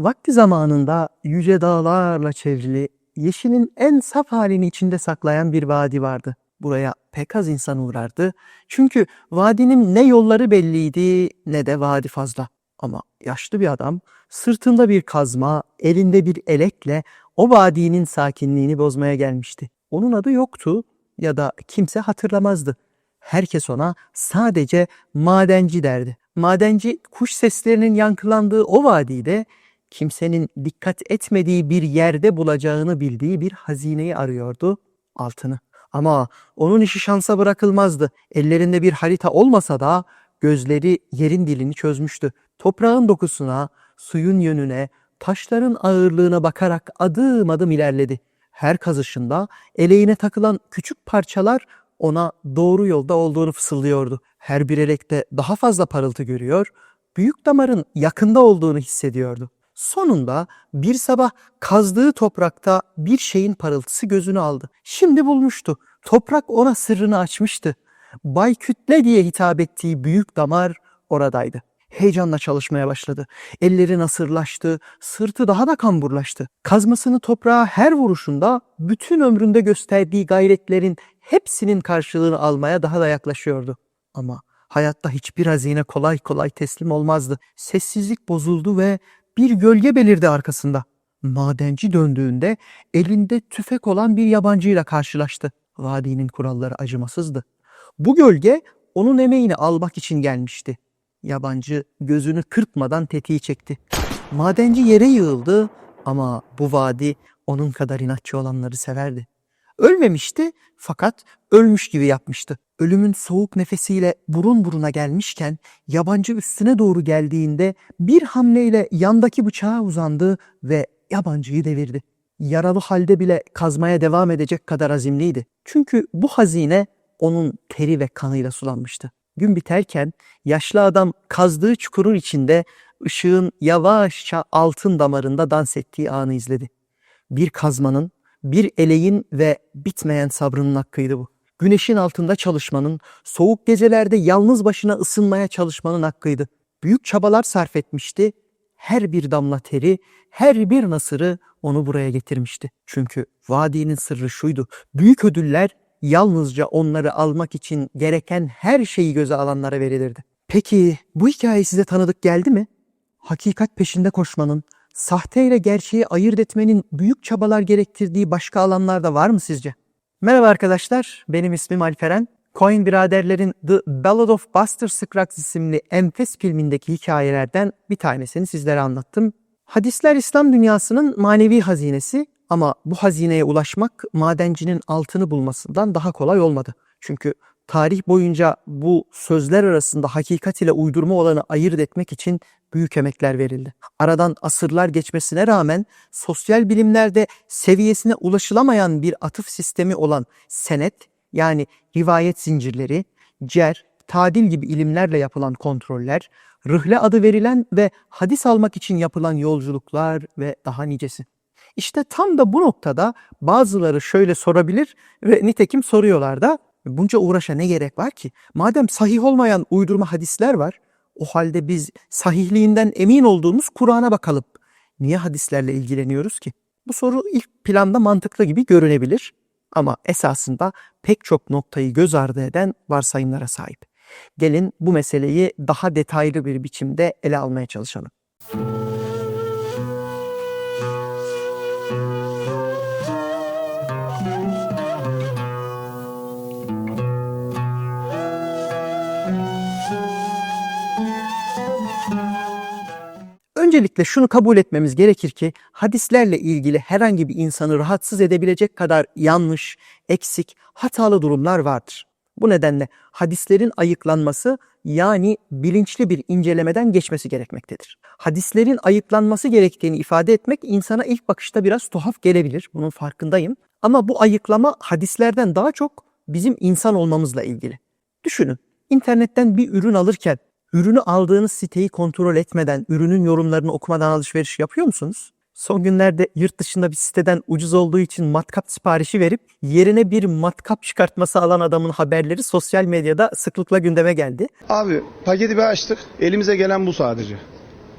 Vakti zamanında yüce dağlarla çevrili, yeşilin en saf halini içinde saklayan bir vadi vardı. Buraya pek az insan uğrardı. Çünkü vadinin ne yolları belliydi ne de vadi fazla. Ama yaşlı bir adam sırtında bir kazma, elinde bir elekle o vadinin sakinliğini bozmaya gelmişti. Onun adı yoktu ya da kimse hatırlamazdı. Herkes ona sadece madenci derdi. Madenci kuş seslerinin yankılandığı o vadide kimsenin dikkat etmediği bir yerde bulacağını bildiği bir hazineyi arıyordu, altını. Ama onun işi şansa bırakılmazdı. Ellerinde bir harita olmasa da gözleri yerin dilini çözmüştü. Toprağın dokusuna, suyun yönüne, taşların ağırlığına bakarak adım adım ilerledi. Her kazışında eleğine takılan küçük parçalar ona doğru yolda olduğunu fısıldıyordu. Her bir elekte daha fazla parıltı görüyor, büyük damarın yakında olduğunu hissediyordu. Sonunda bir sabah kazdığı toprakta bir şeyin parıltısı gözünü aldı. Şimdi bulmuştu. Toprak ona sırrını açmıştı. Bay Kütle diye hitap ettiği büyük damar oradaydı. Heyecanla çalışmaya başladı. Elleri nasırlaştı, sırtı daha da kamburlaştı. Kazmasını toprağa her vuruşunda bütün ömründe gösterdiği gayretlerin hepsinin karşılığını almaya daha da yaklaşıyordu. Ama hayatta hiçbir hazine kolay kolay teslim olmazdı. Sessizlik bozuldu ve bir gölge belirdi arkasında. Madenci döndüğünde elinde tüfek olan bir yabancıyla karşılaştı. Vadinin kuralları acımasızdı. Bu gölge onun emeğini almak için gelmişti. Yabancı gözünü kırpmadan tetiği çekti. Madenci yere yığıldı ama bu vadi onun kadar inatçı olanları severdi. Ölmemişti fakat ölmüş gibi yapmıştı. Ölümün soğuk nefesiyle burun buruna gelmişken yabancı üstüne doğru geldiğinde bir hamleyle yandaki bıçağa uzandı ve yabancıyı devirdi. Yaralı halde bile kazmaya devam edecek kadar azimliydi. Çünkü bu hazine onun teri ve kanıyla sulanmıştı. Gün biterken yaşlı adam kazdığı çukurun içinde ışığın yavaşça altın damarında dans ettiği anı izledi. Bir kazmanın, bir eleğin ve bitmeyen sabrının hakkıydı bu. Güneşin altında çalışmanın, soğuk gecelerde yalnız başına ısınmaya çalışmanın hakkıydı. Büyük çabalar sarf etmişti. Her bir damla teri, her bir nasırı onu buraya getirmişti. Çünkü vadinin sırrı şuydu. Büyük ödüller yalnızca onları almak için gereken her şeyi göze alanlara verilirdi. Peki bu hikaye size tanıdık geldi mi? Hakikat peşinde koşmanın, sahte ile gerçeği ayırt etmenin büyük çabalar gerektirdiği başka alanlarda var mı sizce? Merhaba arkadaşlar, benim ismim Alperen. Coin biraderlerin The Ballad of Buster Scruggs isimli enfes filmindeki hikayelerden bir tanesini sizlere anlattım. Hadisler İslam dünyasının manevi hazinesi ama bu hazineye ulaşmak madencinin altını bulmasından daha kolay olmadı. Çünkü tarih boyunca bu sözler arasında hakikat ile uydurma olanı ayırt etmek için büyük emekler verildi. Aradan asırlar geçmesine rağmen sosyal bilimlerde seviyesine ulaşılamayan bir atıf sistemi olan senet yani rivayet zincirleri, cer, tadil gibi ilimlerle yapılan kontroller, rıhle adı verilen ve hadis almak için yapılan yolculuklar ve daha nicesi. İşte tam da bu noktada bazıları şöyle sorabilir ve nitekim soruyorlar da bunca uğraşa ne gerek var ki? Madem sahih olmayan uydurma hadisler var, o halde biz sahihliğinden emin olduğumuz Kur'an'a bakalım. Niye hadislerle ilgileniyoruz ki? Bu soru ilk planda mantıklı gibi görünebilir ama esasında pek çok noktayı göz ardı eden varsayımlara sahip. Gelin bu meseleyi daha detaylı bir biçimde ele almaya çalışalım. Öncelikle şunu kabul etmemiz gerekir ki hadislerle ilgili herhangi bir insanı rahatsız edebilecek kadar yanlış, eksik, hatalı durumlar vardır. Bu nedenle hadislerin ayıklanması yani bilinçli bir incelemeden geçmesi gerekmektedir. Hadislerin ayıklanması gerektiğini ifade etmek insana ilk bakışta biraz tuhaf gelebilir. Bunun farkındayım. Ama bu ayıklama hadislerden daha çok bizim insan olmamızla ilgili. Düşünün, internetten bir ürün alırken ürünü aldığınız siteyi kontrol etmeden, ürünün yorumlarını okumadan alışveriş yapıyor musunuz? Son günlerde yurt dışında bir siteden ucuz olduğu için matkap siparişi verip yerine bir matkap çıkartması alan adamın haberleri sosyal medyada sıklıkla gündeme geldi. Abi paketi bir açtık. Elimize gelen bu sadece.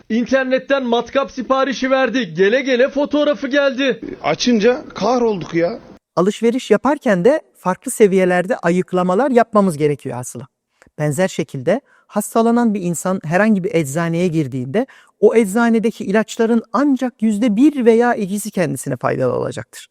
İnternetten matkap siparişi verdi. Gele gele fotoğrafı geldi. Açınca kahrolduk ya. Alışveriş yaparken de farklı seviyelerde ayıklamalar yapmamız gerekiyor aslında. Benzer şekilde hastalanan bir insan herhangi bir eczaneye girdiğinde o eczanedeki ilaçların ancak yüzde bir veya ikisi kendisine faydalı olacaktır.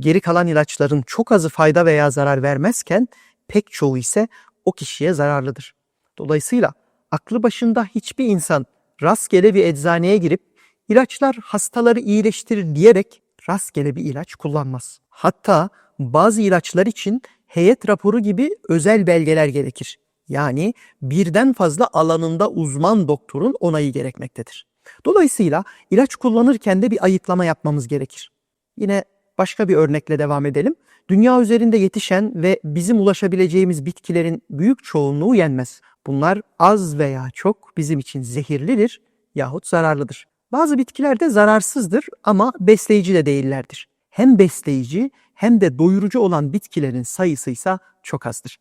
Geri kalan ilaçların çok azı fayda veya zarar vermezken pek çoğu ise o kişiye zararlıdır. Dolayısıyla aklı başında hiçbir insan rastgele bir eczaneye girip ilaçlar hastaları iyileştirir diyerek rastgele bir ilaç kullanmaz. Hatta bazı ilaçlar için heyet raporu gibi özel belgeler gerekir. Yani birden fazla alanında uzman doktorun onayı gerekmektedir. Dolayısıyla ilaç kullanırken de bir ayıklama yapmamız gerekir. Yine başka bir örnekle devam edelim. Dünya üzerinde yetişen ve bizim ulaşabileceğimiz bitkilerin büyük çoğunluğu yenmez. Bunlar az veya çok bizim için zehirlidir yahut zararlıdır. Bazı bitkiler de zararsızdır ama besleyici de değillerdir. Hem besleyici hem de doyurucu olan bitkilerin sayısı ise çok azdır.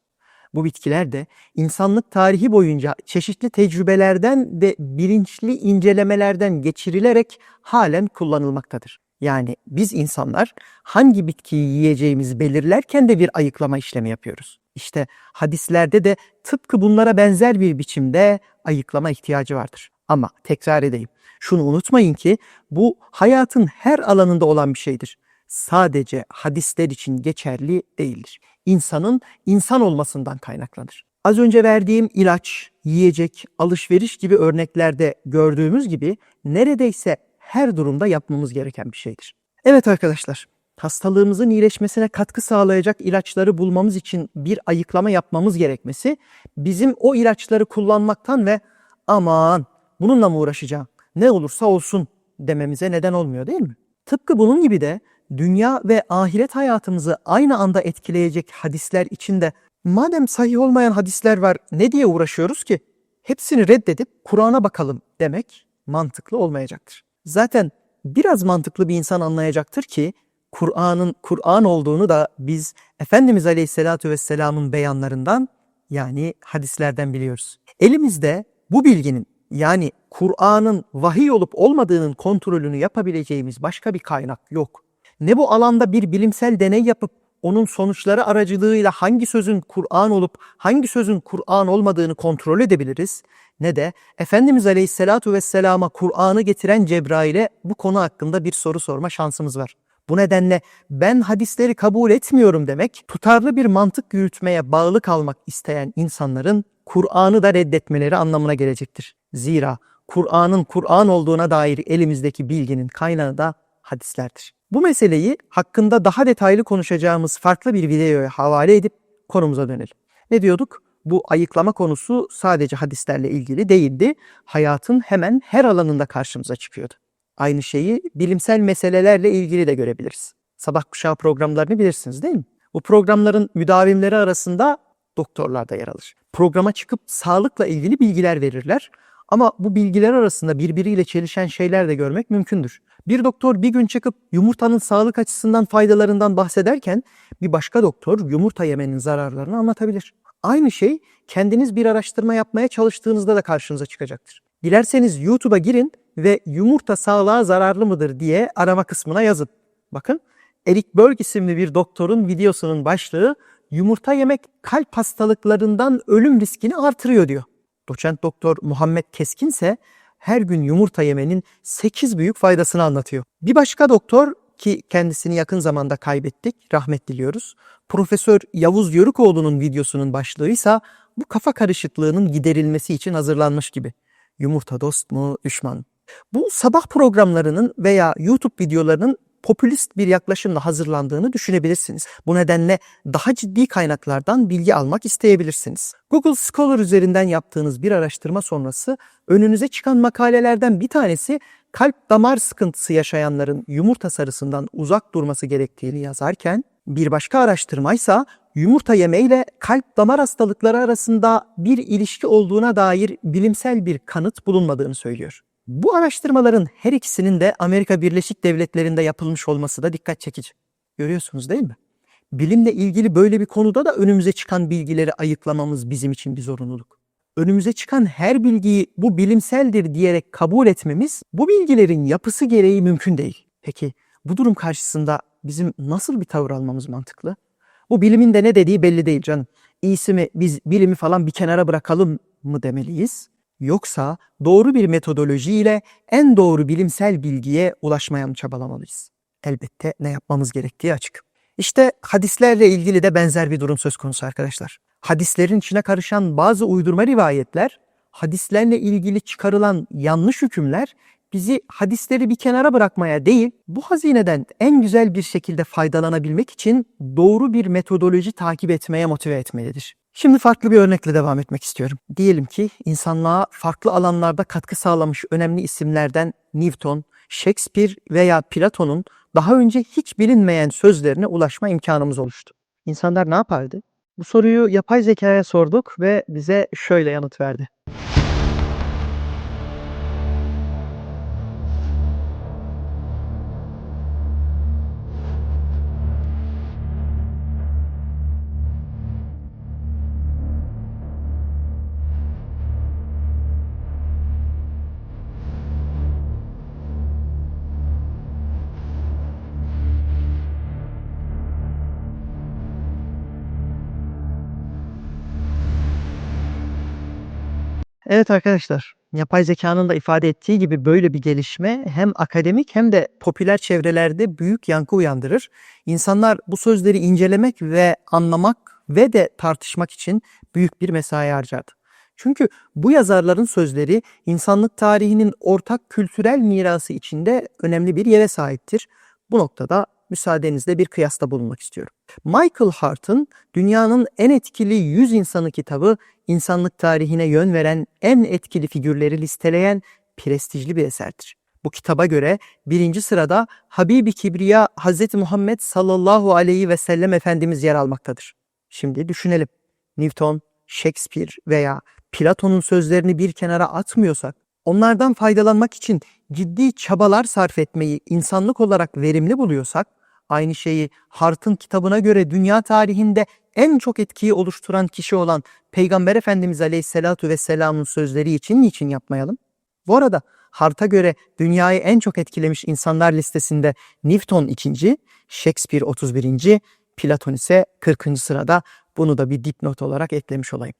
Bu bitkiler de insanlık tarihi boyunca çeşitli tecrübelerden ve bilinçli incelemelerden geçirilerek halen kullanılmaktadır. Yani biz insanlar hangi bitkiyi yiyeceğimizi belirlerken de bir ayıklama işlemi yapıyoruz. İşte hadislerde de tıpkı bunlara benzer bir biçimde ayıklama ihtiyacı vardır. Ama tekrar edeyim. Şunu unutmayın ki bu hayatın her alanında olan bir şeydir. Sadece hadisler için geçerli değildir. İnsanın insan olmasından kaynaklanır. Az önce verdiğim ilaç, yiyecek, alışveriş gibi örneklerde gördüğümüz gibi neredeyse her durumda yapmamız gereken bir şeydir. Evet arkadaşlar, hastalığımızın iyileşmesine katkı sağlayacak ilaçları bulmamız için bir ayıklama yapmamız gerekmesi bizim o ilaçları kullanmaktan ve aman bununla mı uğraşacağım ne olursa olsun dememize neden olmuyor değil mi? Tıpkı bunun gibi de dünya ve ahiret hayatımızı aynı anda etkileyecek hadisler içinde madem sahih olmayan hadisler var ne diye uğraşıyoruz ki? Hepsini reddedip Kur'an'a bakalım demek mantıklı olmayacaktır. Zaten biraz mantıklı bir insan anlayacaktır ki Kur'an'ın Kur'an olduğunu da biz Efendimiz Aleyhisselatü Vesselam'ın beyanlarından yani hadislerden biliyoruz. Elimizde bu bilginin yani Kur'an'ın vahiy olup olmadığının kontrolünü yapabileceğimiz başka bir kaynak yok. Ne bu alanda bir bilimsel deney yapıp onun sonuçları aracılığıyla hangi sözün Kur'an olup hangi sözün Kur'an olmadığını kontrol edebiliriz ne de Efendimiz Aleyhisselatu Vesselam'a Kur'an'ı getiren Cebrail'e bu konu hakkında bir soru sorma şansımız var. Bu nedenle ben hadisleri kabul etmiyorum demek tutarlı bir mantık yürütmeye bağlı kalmak isteyen insanların Kur'an'ı da reddetmeleri anlamına gelecektir. Zira Kur'an'ın Kur'an olduğuna dair elimizdeki bilginin kaynağı da hadislerdir. Bu meseleyi hakkında daha detaylı konuşacağımız farklı bir videoya havale edip konumuza dönelim. Ne diyorduk? Bu ayıklama konusu sadece hadislerle ilgili değildi. Hayatın hemen her alanında karşımıza çıkıyordu. Aynı şeyi bilimsel meselelerle ilgili de görebiliriz. Sabah kuşağı programlarını bilirsiniz değil mi? Bu programların müdavimleri arasında doktorlar da yer alır. Programa çıkıp sağlıkla ilgili bilgiler verirler. Ama bu bilgiler arasında birbiriyle çelişen şeyler de görmek mümkündür. Bir doktor bir gün çıkıp yumurtanın sağlık açısından faydalarından bahsederken bir başka doktor yumurta yemenin zararlarını anlatabilir. Aynı şey kendiniz bir araştırma yapmaya çalıştığınızda da karşınıza çıkacaktır. Dilerseniz YouTube'a girin ve yumurta sağlığa zararlı mıdır diye arama kısmına yazın. Bakın Eric Berg isimli bir doktorun videosunun başlığı yumurta yemek kalp hastalıklarından ölüm riskini artırıyor diyor. Doçent doktor Muhammed Keskin ise her gün yumurta yemenin 8 büyük faydasını anlatıyor. Bir başka doktor ki kendisini yakın zamanda kaybettik, rahmet diliyoruz. Profesör Yavuz Yörükoğlu'nun videosunun başlığıysa bu kafa karışıklığının giderilmesi için hazırlanmış gibi. Yumurta dost mu, düşman? Bu sabah programlarının veya YouTube videolarının popülist bir yaklaşımla hazırlandığını düşünebilirsiniz. Bu nedenle daha ciddi kaynaklardan bilgi almak isteyebilirsiniz. Google Scholar üzerinden yaptığınız bir araştırma sonrası önünüze çıkan makalelerden bir tanesi kalp damar sıkıntısı yaşayanların yumurta sarısından uzak durması gerektiğini yazarken bir başka araştırmaysa yumurta yemeyle kalp damar hastalıkları arasında bir ilişki olduğuna dair bilimsel bir kanıt bulunmadığını söylüyor. Bu araştırmaların her ikisinin de Amerika Birleşik Devletleri'nde yapılmış olması da dikkat çekici. Görüyorsunuz değil mi? Bilimle ilgili böyle bir konuda da önümüze çıkan bilgileri ayıklamamız bizim için bir zorunluluk. önümüze çıkan her bilgiyi bu bilimseldir diyerek kabul etmemiz bu bilgilerin yapısı gereği mümkün değil. Peki bu durum karşısında bizim nasıl bir tavır almamız mantıklı? Bu bilimin de ne dediği belli değil canım. İyisi mi biz bilimi falan bir kenara bırakalım mı demeliyiz? Yoksa doğru bir metodoloji ile en doğru bilimsel bilgiye ulaşmaya mı çabalamalıyız? Elbette ne yapmamız gerektiği açık. İşte hadislerle ilgili de benzer bir durum söz konusu arkadaşlar. Hadislerin içine karışan bazı uydurma rivayetler, hadislerle ilgili çıkarılan yanlış hükümler bizi hadisleri bir kenara bırakmaya değil, bu hazineden en güzel bir şekilde faydalanabilmek için doğru bir metodoloji takip etmeye motive etmelidir. Şimdi farklı bir örnekle devam etmek istiyorum. Diyelim ki insanlığa farklı alanlarda katkı sağlamış önemli isimlerden Newton, Shakespeare veya Platon'un daha önce hiç bilinmeyen sözlerine ulaşma imkanımız oluştu. İnsanlar ne yapardı? Bu soruyu yapay zekaya sorduk ve bize şöyle yanıt verdi. Evet arkadaşlar, yapay zekanın da ifade ettiği gibi böyle bir gelişme hem akademik hem de popüler çevrelerde büyük yankı uyandırır. İnsanlar bu sözleri incelemek ve anlamak ve de tartışmak için büyük bir mesai harcardı. Çünkü bu yazarların sözleri insanlık tarihinin ortak kültürel mirası içinde önemli bir yere sahiptir. Bu noktada müsaadenizle bir kıyasta bulunmak istiyorum. Michael Hart'ın dünyanın en etkili 100 insanı kitabı insanlık tarihine yön veren en etkili figürleri listeleyen prestijli bir eserdir. Bu kitaba göre birinci sırada Habibi Kibriya Hz. Muhammed sallallahu aleyhi ve sellem Efendimiz yer almaktadır. Şimdi düşünelim. Newton, Shakespeare veya Platon'un sözlerini bir kenara atmıyorsak, onlardan faydalanmak için ciddi çabalar sarf etmeyi insanlık olarak verimli buluyorsak, aynı şeyi Hart'ın kitabına göre dünya tarihinde en çok etkiyi oluşturan kişi olan Peygamber Efendimiz Aleyhisselatu Vesselam'ın sözleri için niçin yapmayalım? Bu arada Hart'a göre dünyayı en çok etkilemiş insanlar listesinde Newton ikinci, Shakespeare 31. Platon ise 40. sırada. Bunu da bir dipnot olarak eklemiş olayım.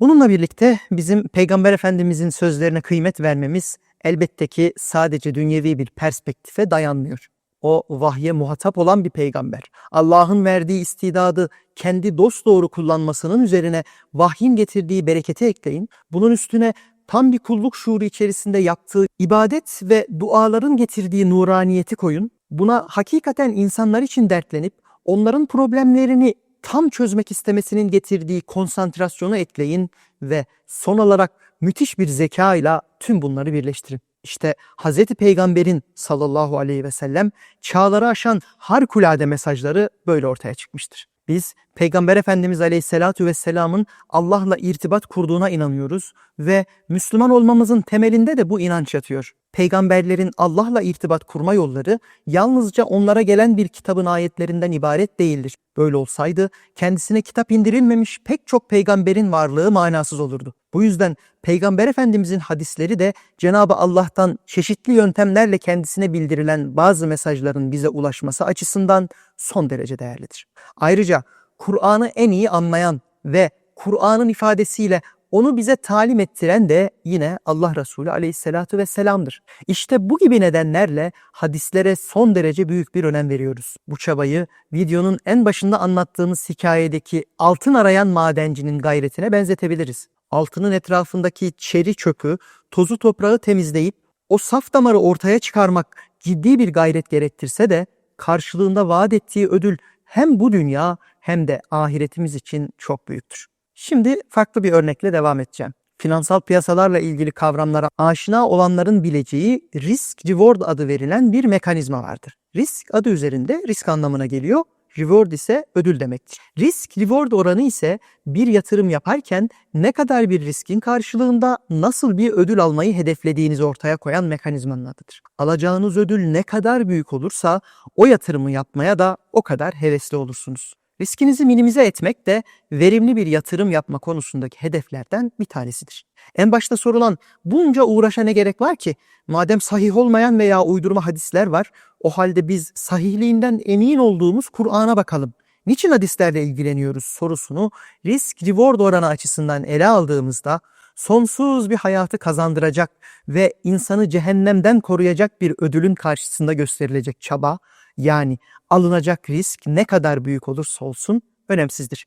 Bununla birlikte bizim Peygamber Efendimizin sözlerine kıymet vermemiz elbette ki sadece dünyevi bir perspektife dayanmıyor. O vahye muhatap olan bir peygamber. Allah'ın verdiği istidadı kendi dosdoğru kullanmasının üzerine vahyin getirdiği bereketi ekleyin. Bunun üstüne tam bir kulluk şuuru içerisinde yaptığı ibadet ve duaların getirdiği nuraniyeti koyun. Buna hakikaten insanlar için dertlenip onların problemlerini tam çözmek istemesinin getirdiği konsantrasyonu ekleyin ve son olarak müthiş bir zeka ile tüm bunları birleştirin. İşte Hz. Peygamber'in sallallahu aleyhi ve sellem çağları aşan harikulade mesajları böyle ortaya çıkmıştır. Biz Peygamber Efendimiz Aleyhisselatü Vesselam'ın Allah'la irtibat kurduğuna inanıyoruz ve Müslüman olmamızın temelinde de bu inanç yatıyor. Peygamberlerin Allah'la irtibat kurma yolları yalnızca onlara gelen bir kitabın ayetlerinden ibaret değildir. Böyle olsaydı kendisine kitap indirilmemiş pek çok peygamberin varlığı manasız olurdu. Bu yüzden Peygamber Efendimizin hadisleri de Cenabı Allah'tan çeşitli yöntemlerle kendisine bildirilen bazı mesajların bize ulaşması açısından son derece değerlidir. Ayrıca Kur'an'ı en iyi anlayan ve Kur'an'ın ifadesiyle onu bize talim ettiren de yine Allah Resulü aleyhissalatu vesselam'dır. İşte bu gibi nedenlerle hadislere son derece büyük bir önem veriyoruz. Bu çabayı videonun en başında anlattığımız hikayedeki altın arayan madencinin gayretine benzetebiliriz. Altının etrafındaki çeri çöpü, tozu toprağı temizleyip o saf damarı ortaya çıkarmak ciddi bir gayret gerektirse de karşılığında vaat ettiği ödül hem bu dünya hem de ahiretimiz için çok büyüktür. Şimdi farklı bir örnekle devam edeceğim. Finansal piyasalarla ilgili kavramlara aşina olanların bileceği risk reward adı verilen bir mekanizma vardır. Risk adı üzerinde risk anlamına geliyor. Reward ise ödül demektir. Risk reward oranı ise bir yatırım yaparken ne kadar bir riskin karşılığında nasıl bir ödül almayı hedeflediğinizi ortaya koyan mekanizmanın adıdır. Alacağınız ödül ne kadar büyük olursa o yatırımı yapmaya da o kadar hevesli olursunuz. Riskinizi minimize etmek de verimli bir yatırım yapma konusundaki hedeflerden bir tanesidir. En başta sorulan bunca uğraşa ne gerek var ki? Madem sahih olmayan veya uydurma hadisler var, o halde biz sahihliğinden emin olduğumuz Kur'an'a bakalım. Niçin hadislerle ilgileniyoruz sorusunu risk-reward oranı açısından ele aldığımızda sonsuz bir hayatı kazandıracak ve insanı cehennemden koruyacak bir ödülün karşısında gösterilecek çaba yani alınacak risk ne kadar büyük olursa olsun önemsizdir.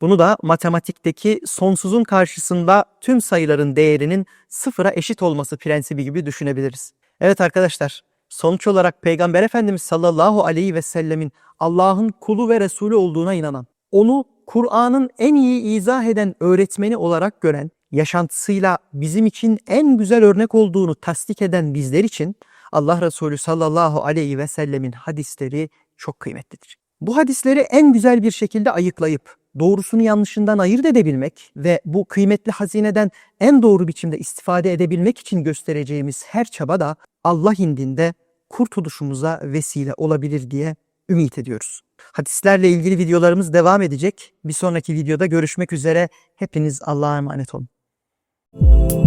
Bunu da matematikteki sonsuzun karşısında tüm sayıların değerinin sıfıra eşit olması prensibi gibi düşünebiliriz. Evet arkadaşlar, sonuç olarak Peygamber Efendimiz sallallahu aleyhi ve sellemin Allah'ın kulu ve Resulü olduğuna inanan, onu Kur'an'ın en iyi izah eden öğretmeni olarak gören, yaşantısıyla bizim için en güzel örnek olduğunu tasdik eden bizler için Allah Resulü sallallahu aleyhi ve sellemin hadisleri çok kıymetlidir. Bu hadisleri en güzel bir şekilde ayıklayıp doğrusunu yanlışından ayırt edebilmek ve bu kıymetli hazineden en doğru biçimde istifade edebilmek için göstereceğimiz her çaba da Allah indinde kurtuluşumuza vesile olabilir diye ümit ediyoruz. Hadislerle ilgili videolarımız devam edecek. Bir sonraki videoda görüşmek üzere. Hepiniz Allah'a emanet olun. Thank you.